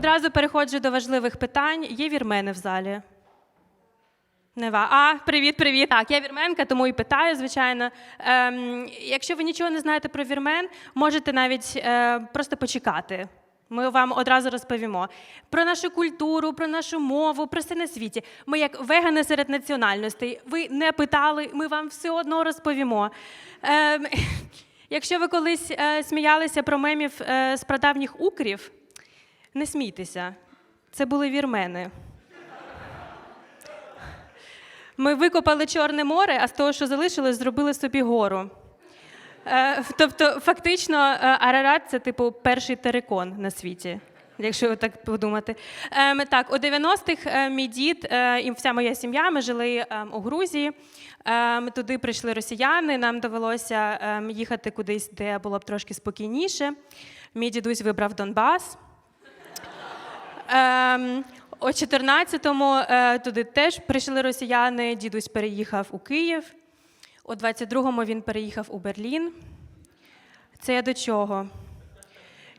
одразу переходжу до важливих питань. Є вірмени в залі? Нева. А, привіт, привіт. Так, я вірменка, тому і питаю, звичайно. Ем, якщо ви нічого не знаєте про вірмен, можете навіть е, просто почекати. Ми вам одразу розповімо про нашу культуру, про нашу мову, про все на світі. Ми як вегани серед національностей. Ви не питали, ми вам все одно розповімо. Ем, якщо ви колись е, сміялися про мемів е, з прадавніх укрів, не смійтеся. Це були вірмени. Ми викопали Чорне море, а з того, що залишилось, зробили собі гору. Е, тобто, фактично, е, Арарат це типу перший терикон на світі. Якщо так подумати, Ем, так у 90-х е, мій дід і вся моя сім'я ми жили ем, у Грузії. Ем, туди прийшли росіяни. Нам довелося їхати кудись, де було б трошки спокійніше. Мій дідусь вибрав Донбас. Ем, о 14-му е, туди теж прийшли росіяни. Дідусь переїхав у Київ. У 22-му він переїхав у Берлін. Це я до чого?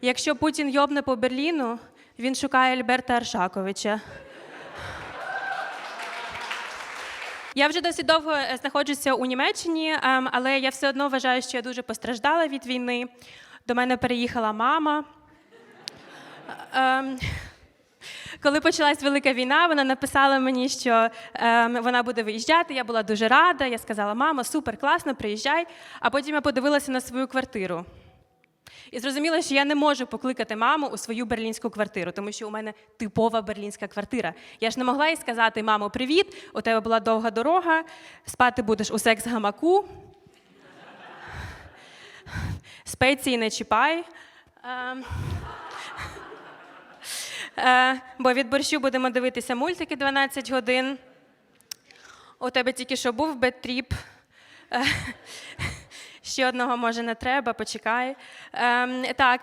Якщо Путін йобне по Берліну, він шукає Альберта Аршаковича. Я вже досить довго е, знаходжуся у Німеччині, ем, але я все одно вважаю, що я дуже постраждала від війни. До мене переїхала мама. Коли почалась велика війна, вона написала мені, що ем, вона буде виїжджати. Я була дуже рада. Я сказала, мама, супер, класно, приїжджай. А потім я подивилася на свою квартиру. І зрозуміла, що я не можу покликати маму у свою берлінську квартиру, тому що у мене типова берлінська квартира. Я ж не могла їй сказати, мамо, привіт, у тебе була довга дорога, спати будеш у секс-гамаку, спеції не чіпай. Е, бо від борщу будемо дивитися мультики 12 годин. У тебе тільки що був бедтріп. Е, Ще одного може не треба, почекай. Ем, так,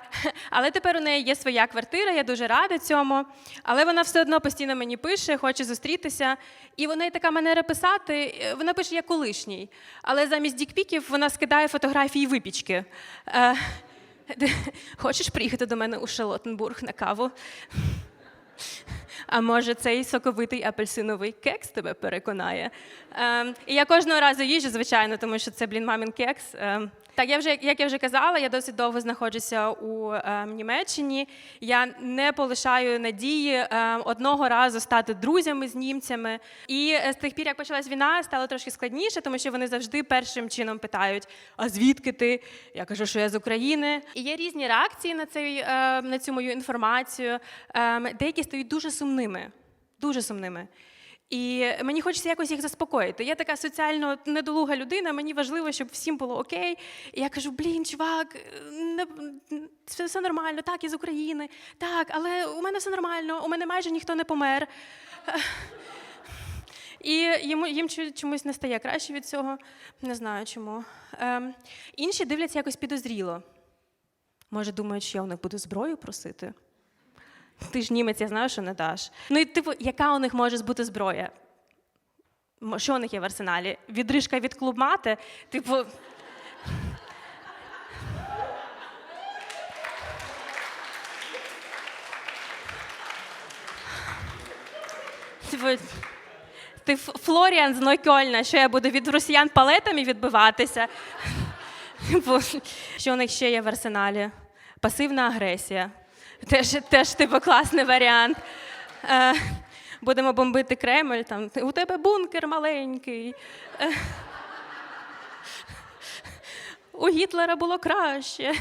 але тепер у неї є своя квартира, я дуже рада цьому. Але вона все одно постійно мені пише, хоче зустрітися. І в неї така манера писати, е, вона пише як колишній. Але замість дікпіків вона скидає фотографії випічки. Е, хочеш приїхати до мене у Шарлоттенбург на каву? А може, цей соковитий апельсиновий кекс тебе переконає? Ем, і я кожного разу їжджу, звичайно, тому що це, блін, мамін кекс. Ем, так, я вже, як я вже казала, я досить довго знаходжуся у ем, Німеччині. Я не полишаю надії ем, одного разу стати друзями з німцями. І е, з тих пір, як почалась війна, стало трошки складніше, тому що вони завжди першим чином питають: а звідки ти? Я кажу, що я з України. І є різні реакції на цей е, на цю мою інформацію. Ем, Деякі стають дуже сумними, дуже сумними. І мені хочеться якось їх заспокоїти. Я така соціально недолуга людина, мені важливо, щоб всім було окей. І я кажу: блін, чувак, не, все, все нормально, так, я з України, так, але у мене все нормально, у мене майже ніхто не помер. І йому, їм чомусь не стає краще від цього. Не знаю чому. Ем, інші дивляться якось підозріло. Може, думають, що я у них буду зброю просити? Ти ж німець, я знаю, що не даш. Ну і типу, яка у них може бути зброя? Що у них є в арсеналі? Відрижка від клубмати? Типу. Типу, ти Флоріан з Нойкольна, що я буду від росіян палетами відбиватися. Типу, Що у них ще є в арсеналі? Пасивна агресія. Теж, теж типу, класний варіант. Е, будемо бомбити Кремль, там, у тебе бункер маленький. Е, у Гітлера було краще.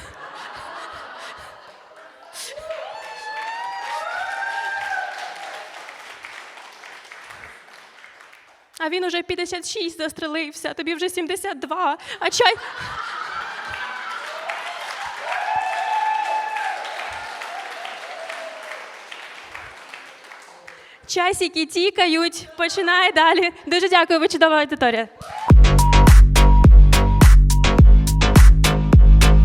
А він уже 56 застрелився, тобі вже 72, а чай. Часики тікають, починай далі. Дуже дякую, ви чудова аудиторія.